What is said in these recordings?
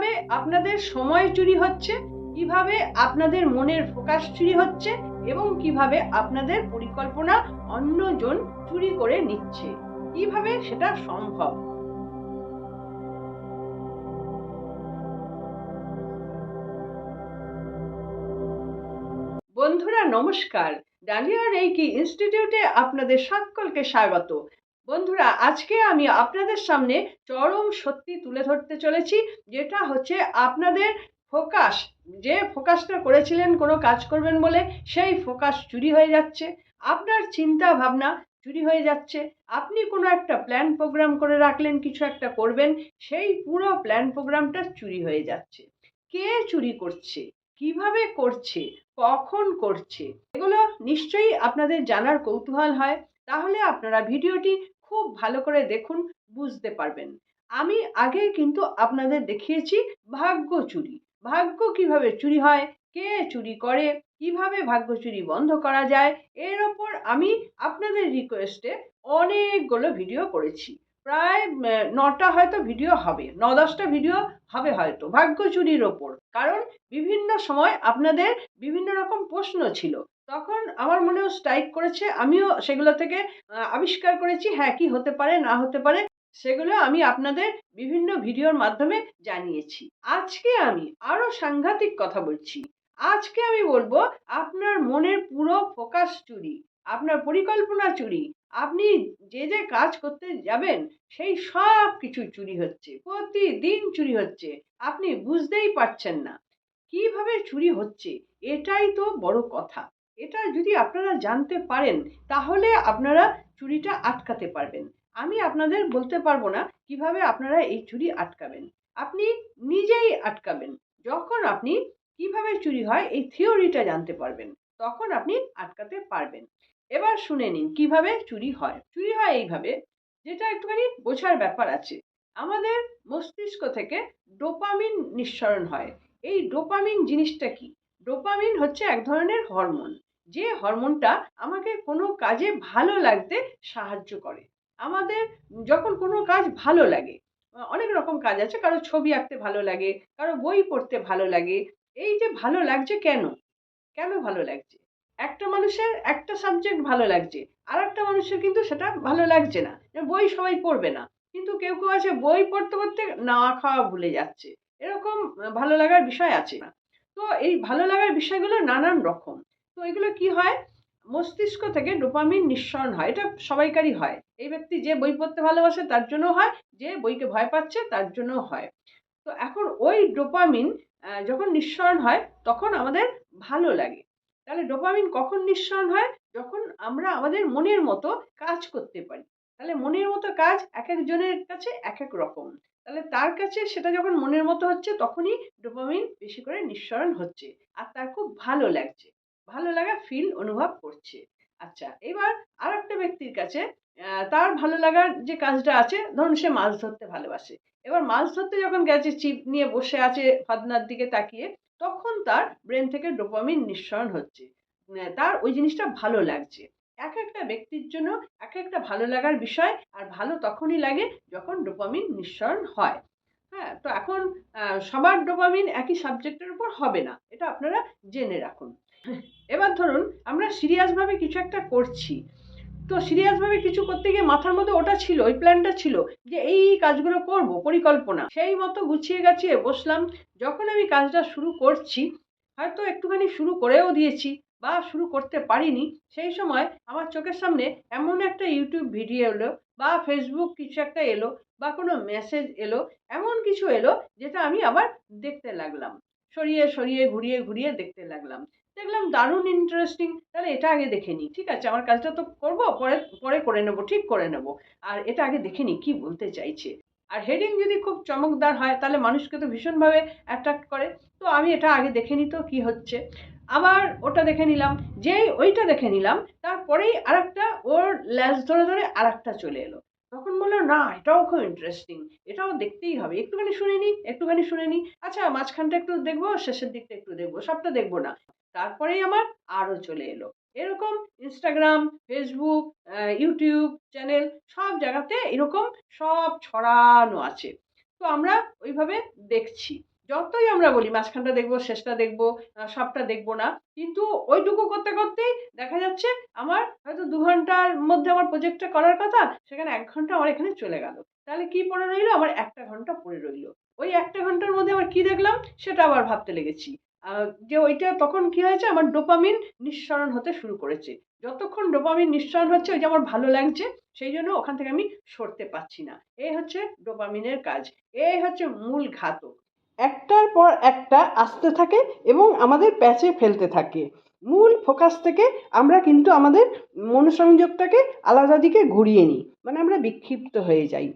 কীভাবে আপনাদের সময় চুরি হচ্ছে, কীভাবে আপনাদের মনের ফোকাস চুরি হচ্ছে এবং কীভাবে আপনাদের পরিকল্পনা অন্যজন চুরি করে নিচ্ছে, কীভাবে সেটা সম্ভব? বন্ধুরা নমস্কার ডালিয়ার এই কি ইনস্টিটিউটে আপনাদের সকলকে স্বাগত। বন্ধুরা, আজকে আমি আপনাদের সামনে চরম সত্যি তুলে ধরতে চলেছি, যেটা হচ্ছে আপনাদের ফোকাস। যে ফোকাসটা করেছিলেন, কোনো কাজ করবেন বলে, সেই ফোকাস চুরি হয়ে যাচ্ছে। আপনার চিন্তা ভাবনা চুরি হয়ে যাচ্ছে। আপনি কোনো একটা প্ল্যান প্রোগ্রাম করে রাখলেন, কিছু একটা করবেন, সেই পুরো প্ল্যান প্রোগ্রামটা চুরি হয়ে যাচ্ছে। কে চুরি করছে? কীভাবে করছে? কখন করছে? এগুলো নিশ্চয়ই আপনাদের জানার কৌতূহল হয়। তাহলে আপনারা ভিডিওটি খুব ভালো করে দেখুন, বুঝতে পারবেন। আমি আগে কিন্তু আপনাদের দেখিয়েছি ভাগ্য চুরি। ভাগ্য কীভাবে চুরি হয়, কে চুরি করে, কীভাবে ভাগ্য চুরি বন্ধ করা যায়, এর ওপর আমি আপনাদের রিকোয়েস্টে অনেকগুলো ভিডিও করেছি। প্রায় নটা হয়তো ভিডিও হবে, ন দশটা ভিডিও হবে হয়তো ভাগ্য চুরির ওপর। কারণ বিভিন্ন সময় আপনাদের বিভিন্ন রকম প্রশ্ন ছিল। তখন আমার মনেও স্ট্রাইক করেছে, আমিও সেগুলো থেকে আবিষ্কার করেছি হ্যাঁ কি হতে পারে, না হতে পারে, সেগুলো আমি আপনাদের বিভিন্ন ভিডিওর মাধ্যমে জানিয়েছি। আজকে আমি আরও সাংঘাতিক কথা বলছি। আজকে আমি বলব, আপনার মনের পুরো ফোকাস চুরি, আপনার পরিকল্পনা চুরি আপনি যে যে কাজ করতে যাবেন, সেই সব কিছু চুরি হচ্ছে, প্রতিদিন চুরি হচ্ছে, আপনি বুঝতেই পারছেন না। কীভাবে চুরি হচ্ছে, এটাই তো বড় কথা। এটা যদি আপনারা জানতে পারেন, তাহলে আপনারা চুরিটা আটকাতে পারবেন। আমি আপনাদের বলতে পারব না কীভাবে আপনারা এই চুরি আটকাবেন। আপনি নিজেই আটকাবেন। যখন আপনি কীভাবে চুরি হয়, এই থিওরিটা জানতে পারবেন। তখন আপনি আটকাতে পারবেন। এবার শুনে নিন কীভাবে চুরি হয়। চুরি হয় এইভাবে, যেটা একটুখানি বোঝার ব্যাপার আছে। আমাদের মস্তিষ্ক থেকে ডোপামিন নিঃসরণ হয়। এই ডোপামিন জিনিসটা কি? ডোপামিন হচ্ছে এক ধরনের হরমোন। যে হরমোনটা আমাকে কোনো কাজে ভালো লাগতে সাহায্য করে। আমাদের যখন কোনো কাজ ভালো লাগে, অনেক রকম কাজ আছে, কারও ছবি আঁকতে ভালো লাগে, কারও বই পড়তে ভালো লাগে। এই যে ভালো লাগছে কেন? কেন ভালো লাগছে? একটা মানুষের একটা সাবজেক্ট ভালো লাগছে আর একটা মানুষের কিন্তু সেটা ভালো লাগছে না। বই সবাই পড়বে না, কিন্তু কেউ কেউ আছে বই পড়তে পড়তে না খাওয়া ভুলে যাচ্ছে। এরকম ভালো লাগার বিষয় আছে না। তো এই ভালো লাগার বিষয়গুলো নানান রকম। তো এগুলো কি হয়? মস্তিষ্ক থেকে ডোপামিন নিঃসরণ হয়, এটা সবাইকারই হয়। এই ব্যক্তি যে বই পড়তে ভালোবাসে তার জন্য হয়, যে বইকে ভয় পাচ্ছে তার জন্য হয়। তো এখন ওই ডোপামিন যখন নিঃসরণ হয়, তখন আমাদের ভালো লাগে। তাহলে ডোপামিন কখন নিঃসরণ হয়? যখন আমরা আমাদের মনের মতো কাজ করতে পারি। তাহলে মনের মতো কাজ এক একজনের কাছে এক এক রকম। তাহলে তার কাছে সেটা যখন মনের মতো হচ্ছে, তখনই ডোপামিন বেশি করে নিঃসরণ হচ্ছে। আর তার খুব ভালো লাগছে। ভালো লাগা ফিল অনুভব করছে। আচ্ছা এবার আর একটা ব্যক্তির কাছে তার ভালো লাগার যে কাজটা আছে, ধরুন সে মাছ ধরতে ভালোবাসে। এবার মাছ ধরতে যখন গেছে, ছিপ নিয়ে বসে আছে, ফাদনার দিকে তাকিয়ে তখন তার ব্রেন থেকে ডোপামিন নিঃসরণ হচ্ছে। তার ওই জিনিসটা ভালো লাগছে। এক একটা ব্যক্তির জন্য এক একটা ভালো লাগার বিষয়, আর ভালো তখনই লাগে যখন ডোপামিন নিঃসরণ হয়। হ্যাঁ তো এখন সবার ডোপামিন একই সাবজেক্টের উপর হবে না, এটা আপনারা জেনে রাখুন। এবার ধরুন, আমরা সিরিয়াসভাবে কিছু একটা করছি। তো সিরিয়াসভাবে কিছু করতে গিয়ে মাথার মধ্যে ওটা ছিল, ওই প্ল্যানটা ছিল যে এই কাজগুলো করব, পরিকল্পনা। সেই মতো গুছিয়ে গাছিয়ে বসলাম। যখন আমি কাজটা শুরু করছি, হয়তো একটুখানি শুরু করেও দিয়েছি বা শুরু করতে পারিনি, সেই সময় আমার চোখের সামনে এমন একটা ইউটিউব ভিডিও এলো বা ফেসবুক কিছু একটা এলো বা কোনো মেসেজ এলো, এমন কিছু এলো যেটা আমি আবার দেখতে লাগলাম। সরিয়ে সরিয়ে, ঘুরিয়ে ঘুরিয়ে দেখতে লাগলাম। দেখলাম দারুণ ইন্টারেস্টিং তাহলে এটা আগে দেখে নিই ঠিক আছে? আমার কাজটা তো করব, পরে পরে করে নেব, ঠিক করে নেব। আর এটা আগে দেখে নিই কী বলতে চাইছে? আর হেডিং যদি খুব চমকদার হয়, তাহলে মানুষকে তো ভীষণভাবে অ্যাট্রাক্ট করে। তো আমি এটা আগে দেখে নিই তো, কী হচ্ছে? আবার ওটা দেখে নিলাম, যেই ওইটা দেখে নিলাম, তারপরেই আরেকটা, ওর ল্যাস ধরে ধরে আরেকটা চলে এলো। তখন বলল, না, এটাও খুব ইন্টারেস্টিং এটাও দেখতেই হবে। একটুখানি শুনে নিই একটুখানি শুনে নিই আচ্ছা মাঝখানটা একটু দেখব, শেষের দিকটা একটু দেখব, সবটা দেখব না। তারপরেই আমার আরও চলে এলো। এরকম ইনস্টাগ্রাম ফেসবুক ইউটিউব চ্যানেল সব জায়গাতে এরকম সব ছড়ানো আছে। তো আমরা ওইভাবে দেখছি। যতই আমরা বলি, মাঝখানটা দেখব, শেষটা দেখব সবটা দেখব না, কিন্তু ওইটুকু করতে করতেই দেখা যাচ্ছে আমার হয়তো দু ঘণ্টার মধ্যে আমার প্রজেক্টটা করার কথা, সেখানে এক ঘণ্টা আমার এখানে চলে গেল। তাহলে কি পড়ে রইল? আমার একটা ঘণ্টা পড়ে রইল। ওই একটা ঘণ্টার মধ্যে আবার কি দেখলাম? সেটা আবার ভাবতে লেগেছি। যে ওইটা তখন কি হয়েছে? আমার ডোপামিন নিঃসরণ হতে শুরু করেছে। যতক্ষণ ডোপামিন নিঃসরণ হচ্ছে, ওই যে আমার ভালো লাগছে, সেই জন্য ওখান থেকে আমি সরতে পারছি না। এই হচ্ছে ডোপামিনের কাজ। এই হচ্ছে মূল ঘাতক। একটার পর একটা আসতে থাকে এবং আমাদের প্যাচে ফেলতে থাকে। মূল ফোকাস থেকে আমরা কিন্তু আমাদের মনোসংযোগটাকে আলাদা দিকে ঘুরিয়ে নিই মানে আমরা বিক্ষিপ্ত হয়ে যাই।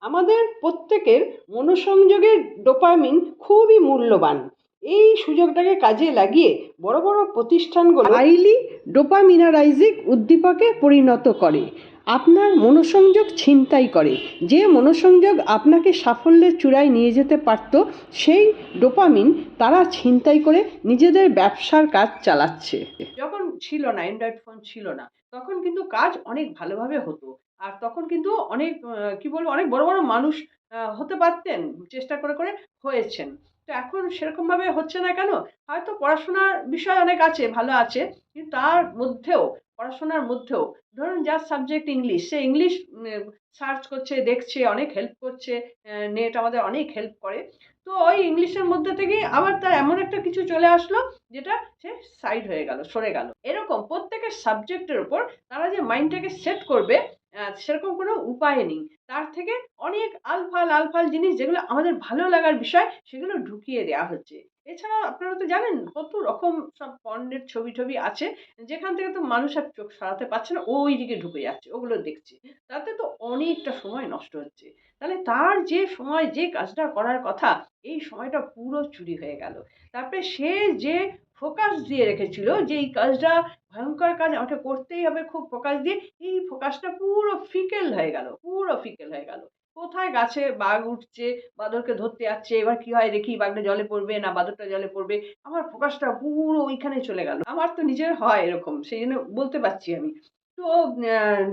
আমাদের প্রত্যেকের মনোসংযোগের ডোপামিন খুবই মূল্যবান। এই সুযোগটাকে কাজে লাগিয়ে বড় বড় প্রতিষ্ঠানগুলো হাইলি ডোপামিনারাইজিক উদ্দীপকে পরিণত করে আপনার মনোসংযোগ ছিনতাই করে। যে মনোসংযোগ আপনাকে সাফল্যের চূড়ায় নিয়ে যেতে পারত সেই ডোপামিন তারা ছিনতাই করে নিজেদের ব্যবসার কাজ চালাচ্ছে। যখন ছিল না অ্যান্ড্রয়েড ফোন ছিল না তখন কিন্তু কাজ অনেক ভালোভাবে হতো। আর তখন কিন্তু অনেক কি বলব অনেক বড় বড় মানুষ হতে পারতেন চেষ্টা করে করে হয়েছেন। তো এখন সেরকমভাবে হচ্ছে না কেন? হয়তো পড়াশোনার বিষয় অনেক আছে, ভালো আছে, কিন্তু তার মধ্যেও, পড়াশোনার মধ্যেও, ধরুন যার সাবজেক্ট ইংলিশ সে ইংলিশ সার্চ করছে, দেখছে, অনেক হেল্প করছে নেট আমাদের অনেক হেল্প করে, তো ওই ইংলিশের মধ্যে থেকে আবার তার এমন একটা কিছু চলে আসলো, যেটা সে সাইড হয়ে গেল, সরে গেল। এরকম প্রত্যেকের সাবজেক্টের উপর তারা যে মাইন্ডটাকে সেট করবে সেরকম কোনো উপায় নেই। তার থেকে অনেক আলফাল আলফাল জিনিস যেগুলো আমাদের ভালো লাগার বিষয়, সেগুলো ঢুকিয়ে দেওয়া হচ্ছে। এছাড়া আপনারা তো জানেন কত রকম সব পণ্যের ছবি টবি আছে, যেখান থেকে তো মানুষ আর চোখ সরাতে পারছে না, ওই দিকে ঢুকে যাচ্ছে, ওগুলো দেখছে। তাতে তো অনেকটা সময় নষ্ট হচ্ছে। তাহলে তার যে সময় যে কাজটা করার কথা, এই সময়টা পুরো চুরি হয়ে গেল। তারপরে সে যে ফোকাস দিয়ে রেখেছিল যে এই কাজটা ভয়ঙ্কর কাজ, আমাকে করতেই হবে খুব ফোকাস দিয়ে। এই ফোকাসটা পুরো ফিকেল হয়ে গেল, পুরো ফিকেল হয়ে গেল। কোথায় গাছে বাঘ উঠছে, বাঁদরকে ধরতে যাচ্ছে, এবার কি হয় দেখি বাঘটা জলে পড়বে না বাঁদরটা জলে পড়বে। আমার ফোকাসটা পুরো ওইখানে চলে গেল। আমার তো নিজের হয় এরকম, সেই জন্য বলতে পারছি আমি। তো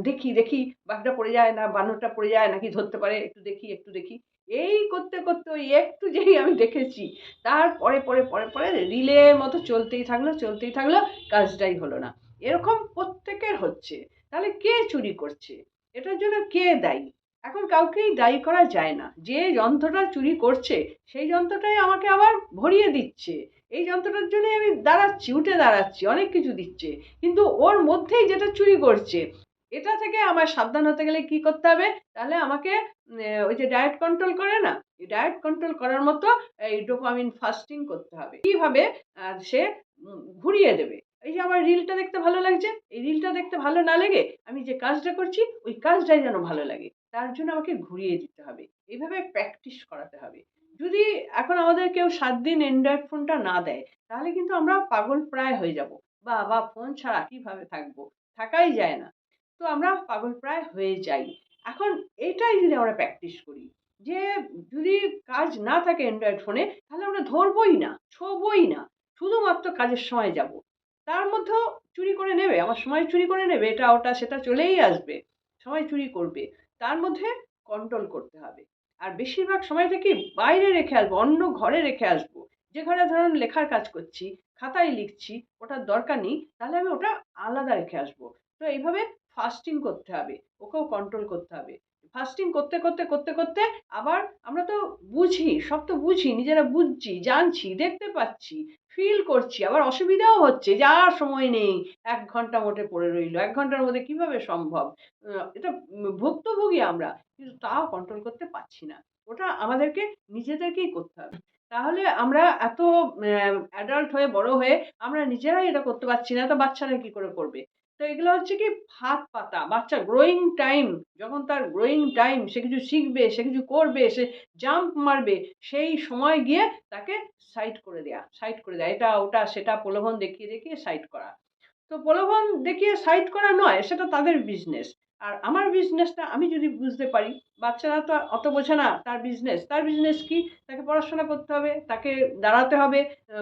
দেখি দেখি বাঘটা পড়ে যায় না, বানরটা পড়ে যায় নাকি ধরতে পারে, একটু দেখি একটু দেখি। এই করতে করতে ওই একটু যেই আমি দেখেছি তারপরে পরে পরে পরে রিলের মতো চলতেই থাকল চলতেই থাকল, কাজটাই হলো না। এরকম প্রত্যেকের হচ্ছে। তাহলে কে চুরি করছে? এটার জন্য কে দায়ী? এখন কাউকেই দায়ী করা যায় না। যে যন্ত্রটা চুরি করছে, সেই যন্ত্রটাই আমাকে আবার ভরিয়ে দিচ্ছে। এই যন্ত্রটার জন্য আমি দাঁড়াচ্ছি, উঠে দাঁড়াচ্ছি, অনেক কিছু দিচ্ছে। কিন্তু ওর মধ্যেই যেটা চুরি করছে এটা থেকে আমার সাবধান হতে গেলে কি করতে হবে? তাহলে আমাকে ওই যে ডায়েট কন্ট্রোল করে না? এই ডায়েট কন্ট্রোল করার মতো এই ডোপামিন ফাস্টিং করতে হবে। কীভাবে? সে ঘুরিয়ে দেবে। এই যে আমার রিলটা দেখতে ভালো লাগছে? এই রিলটা দেখতে ভালো না লেগে আমি যে কাজটা করছি, ওই কাজটাই যেন ভালো লাগে। তার জন্য আমাকে ঘুরিয়ে দিতে হবে। এইভাবে প্র্যাকটিস করাতে হবে। যদি এখন আমাদের কেউ সাত দিন অ্যান্ড্রয়েড ফোনটা না দেয়, তাহলে কিন্তু আমরা পাগল প্রায় হয়ে যাব। বা বা ফোন ছাড়া কীভাবে থাকব? থাকাই যায় না। তো আমরা পাগল প্রায় হয়ে যাই। এখন এটাই যদি আমরা প্র্যাকটিস করি, যে যদি কাজ না থাকে অ্যান্ড্রয়েড ফোনে তাহলে আমরা ধরবই না, ছোবই না। শুধুমাত্র কাজের সময় যাব। তার মধ্যেও চুরি করে নেবে, আমার সময় চুরি করে নেবে, এটা, ওটা, সেটা চলেই আসবে, সময় চুরি করবে। তার মধ্যে কন্ট্রোল করতে হবে। আর বেশিরভাগ সময়টা কি বাইরে রেখে আসব, অন্য ঘরে রেখে আসব। যে ঘরে ধরুন লেখার কাজ করছি, খাতায় লিখছি, ওটার দরকার নেই, তাহলে আমি ওটা আলাদা রেখে আসব। তো এইভাবে ফাস্টিং করতে হবে, ওকেও কন্ট্রোল করতে হবে। ফাস্টিং করতে করতে করতে করতে আবার আমরা তো বুঝি, সব তো বুঝি, নিজেরা বুঝছি, জানছি, দেখতে পাচ্ছি ফিল করছি, আবার অসুবিধাও হচ্ছে, যে আর সময় নেই, এক ঘণ্টা মোটে পড়ে রইল, এক ঘণ্টার মধ্যে কীভাবে সম্ভব? এটা ভুক্তভোগী আমরা, কিন্তু তাও কন্ট্রোল করতে পারছি না। ওটা আমাদেরকে, নিজেদেরকেই করতে হবে। তাহলে আমরা এত অ্যাডাল্ট হয়ে, বড় হয়ে আমরা নিজেরাই এটা করতে পারছি না, তো বাচ্চারা কি করে করবে? তো এগুলো হচ্ছে কি হাত পাতা। বাচ্চা গ্রোয়িং টাইম যখন তার গ্রোয়িং টাইম সে কিছু শিখবে, সে কিছু করবে, সে জাম্প মারবে, সেই সময় গিয়ে তাকে সাইড করে দেয়া সাইড করে দেয়া। এটা, ওটা, সেটা প্রলোভন দেখিয়ে দেখিয়ে সাইড করা। তো প্রলোভন দেখিয়ে সাইড করা নয়, সেটা তাদের বিজনেস আর আমার বিজনেসটা আমি যদি বুঝতে পারি, বাচ্চারা তো অত বোঝে না তার বিজনেস তার বিজনেস কি? তাকে পড়াশোনা করতে হবে, তাকে দাঁড়াতে হবে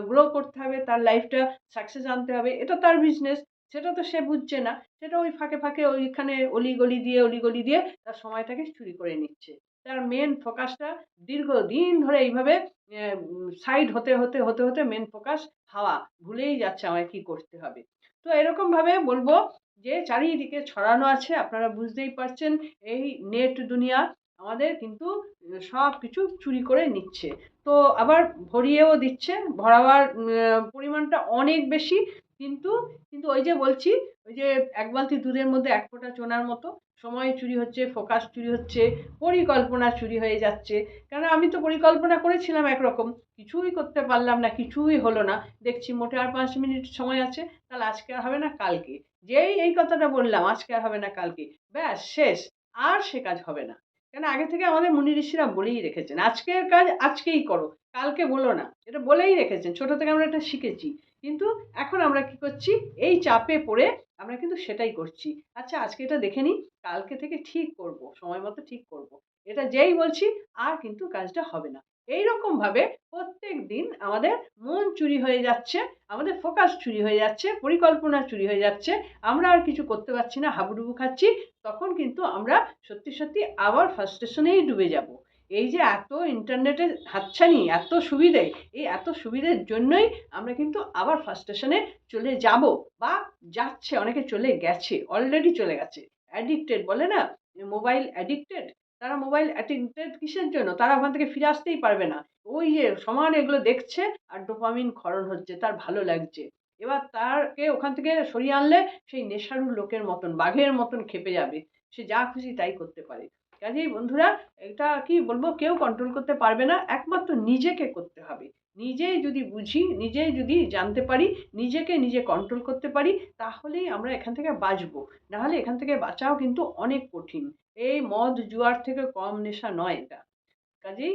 গ্রো করতে হবে, তার লাইফটা সাকসেস আনতে হবে, এটা তার বিজনেস সেটা তো সে বুঝছে না। সেটা ওই ফাঁকে ফাঁকে ওইখানে অলিগলি দিয়ে অলিগলি দিয়ে তার সময়টাকে চুরি করে নিচ্ছে। তার মেন ফোকাসটা দীর্ঘদিন ধরে এইভাবে সাইড হতে হতে হতে হতে মেন ফোকাস হাওয়া। ভুলেই যাচ্ছে আমায় কী করতে হবে। তো এরকমভাবে বলব যে, চারিদিকে ছড়ানো আছে, আপনারা বুঝতেই পারছেন, এই নেট দুনিয়া আমাদের কিন্তু সব কিছু চুরি করে নিচ্ছে। তো আবার ভরিয়েও দিচ্ছে ভরাবার পরিমাণটা অনেক বেশি কিন্তু কিন্তু ওই যে বলছি, ওই যে এক বালতি দুধের মধ্যে এক ফোঁটা চোনার মতো, সময় চুরি হচ্ছে, ফোকাস চুরি হচ্ছে, পরিকল্পনা চুরি হয়ে যাচ্ছে। কেন আমি তো পরিকল্পনা করেছিলাম একরকম, কিছুই করতে পারলাম না, কিছুই হলো না। দেখছি মোটে আর পাঁচ মিনিট সময় আছে, তাহলে আজকে আর হবে না কালকে। যেই এই কথাটা বললাম, আজকে আর হবে না কালকে। ব্যাস, শেষ, আর সে কাজ হবে না। কেন আগে থেকে আমাদের মুনি ঋষিরা বলেই রেখেছেন, আজকের কাজ আজকেই করো, কালকে বলো না, এটা বলেই রেখেছেন, ছোট থেকে আমরা এটা শিখেছি, কিন্তু এখন আমরা কি করছি, এই চাপে পড়ে আমরা কিন্তু সেটাই করছি আচ্ছা আজকে এটা দেখে নিই, কালকে থেকে ঠিক করব, সময় মতো ঠিক করব, এটা যেই বলছি আর কিন্তু কাজটা হবে না এই রকমভাবে প্রত্যেক দিন আমাদের মন চুরি হয়ে যাচ্ছে, আমাদের ফোকাস চুরি হয়ে যাচ্ছে, পরিকল্পনা চুরি হয়ে যাচ্ছে, আমরা আর কিছু করতে পারছি না, হাবুডুবু খাচ্ছি তখন কিন্তু আমরা সত্যি সত্যি আবার ফার্স্টেশনেই ডুবে যাব। এই যে এত ইন্টারনেটের হাতছানি, এত সুবিধে, এই এত সুবিধের জন্যই আমরা কিন্তু আবার ফার্স্টেশনে চলে যাব বা যাচ্ছে, অনেকে চলে গেছে অলরেডি চলে গেছে। অ্যাডিক্টেড বলে না? মোবাইল অ্যাডিক্টেড তারা মোবাইল অ্যাডিক্টেড কিসের জন্য? তারা ওখান থেকে ফিরে আসতেই পারবে না। ওই যে সমান এগুলো দেখছে আর ডোপামিন ক্ষরণ হচ্ছে, তার ভালো লাগছে। এবার তারকে ওখান থেকে সরিয়ে আনলে সেই নেশারুর লোকের মতন, বাঘের মতন খেপে যাবে। সে যা খুশি তাই করতে পারে। কাজেই বন্ধুরা, এটা কি বলব, কেউ কন্ট্রোল করতে পারবে না, একমাত্র নিজেকে করতে হবে। নিজেই যদি বুঝি, নিজেই যদি জানতে পারি, নিজেকে নিজে কন্ট্রোল করতে পারি, তাহলেই আমরা এখান থেকে বাঁচবো। নাহলে এখান থেকে বাঁচাও কিন্তু অনেক কঠিন। এই মদ জুয়ার থেকে কম নেশা নয় এটা। কাজেই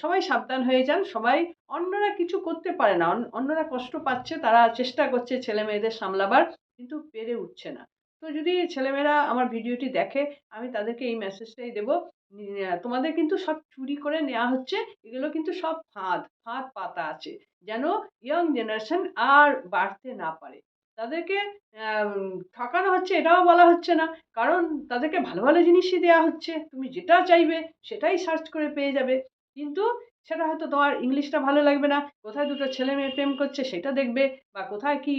সবাই সাবধান হয়ে যান। সবাই অন্যরা কিছু করতে পারে না। অন্যরা কষ্ট পাচ্ছে, তারা চেষ্টা করছে ছেলে মেয়েদের সামলাবার, কিন্তু পেরে উঠছে না। তো যদি ছেলেমেয়েরা আমার ভিডিওটি দেখে, আমি তাদেরকে এই মেসেজটাই দেবো। তোমাদের কিন্তু সব চুরি করে নেওয়া হচ্ছে, এগুলো কিন্তু সব ফাঁদ ফাঁদ পাতা আছে, যেন ইয়ং জেনারেশন আর বাড়তে না পারে। তাদেরকে ঠকানো হচ্ছে, এটাও বলা হচ্ছে না। কারণ তাদেরকে ভালো ভালো জিনিসই দেওয়া হচ্ছে। তুমি যেটা চাইবে, সেটাই সার্চ করে পেয়ে যাবে। কিন্তু সেটা হয়তো তোমার ইংলিশটা ভালো লাগবে না, কোথায় দুটো ছেলে মেয়ে প্রেম করছে সেটা দেখবে বা কোথায় কি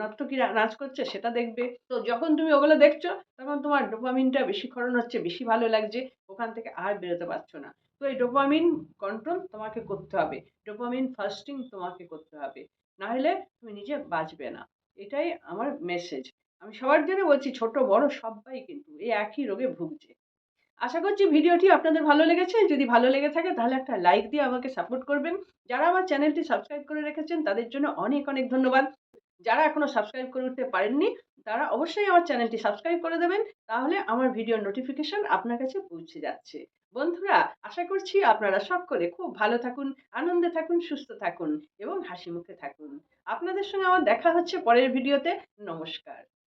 নর্তকী নাচ করছে সেটা দেখবে। তো যখন তুমি ওগুলো দেখছ, তখন তোমার ডোপামিনটা বেশি খরণ হচ্ছে, বেশি ভালো লাগছে, ওখান থেকে আর বেরোতে পারছ না। তো এই ডোপামিন কন্ট্রোল তোমাকে করতে হবে। ডোপামিন ফাস্টিং তোমাকে করতে হবে। নাহলে তুমি নিজে বাঁচবে না। এটাই আমার মেসেজ আমি সবার জন্য বলছি, ছোট, বড়, সবাই কিন্তু এই একই রোগে ভুগছে। আশা করছি ভিডিওটি আপনাদের ভালো লেগেছে। যদি ভালো লেগে থাকে, তাহলে একটা লাইক দিয়ে আমাকে সাপোর্ট করবেন। যারা আমার চ্যানেলটি সাবস্ক্রাইব করে রেখেছেন, তাদের জন্য অনেক অনেক ধন্যবাদ। যারা এখনও সাবস্ক্রাইব করে উঠতে পারেননি, তারা অবশ্যই আমার চ্যানেলটি সাবস্ক্রাইব করে দেবেন। তাহলে আমার ভিডিওর নোটিফিকেশন আপনার কাছে পৌঁছে যাচ্ছে। বন্ধুরা, আশা করছি আপনারা সকলে খুব ভালো থাকুন, আনন্দে থাকুন, সুস্থ থাকুন এবং হাসি মুখে থাকুন। আপনাদের সঙ্গে আমার দেখা হচ্ছে পরের ভিডিওতে নমস্কার।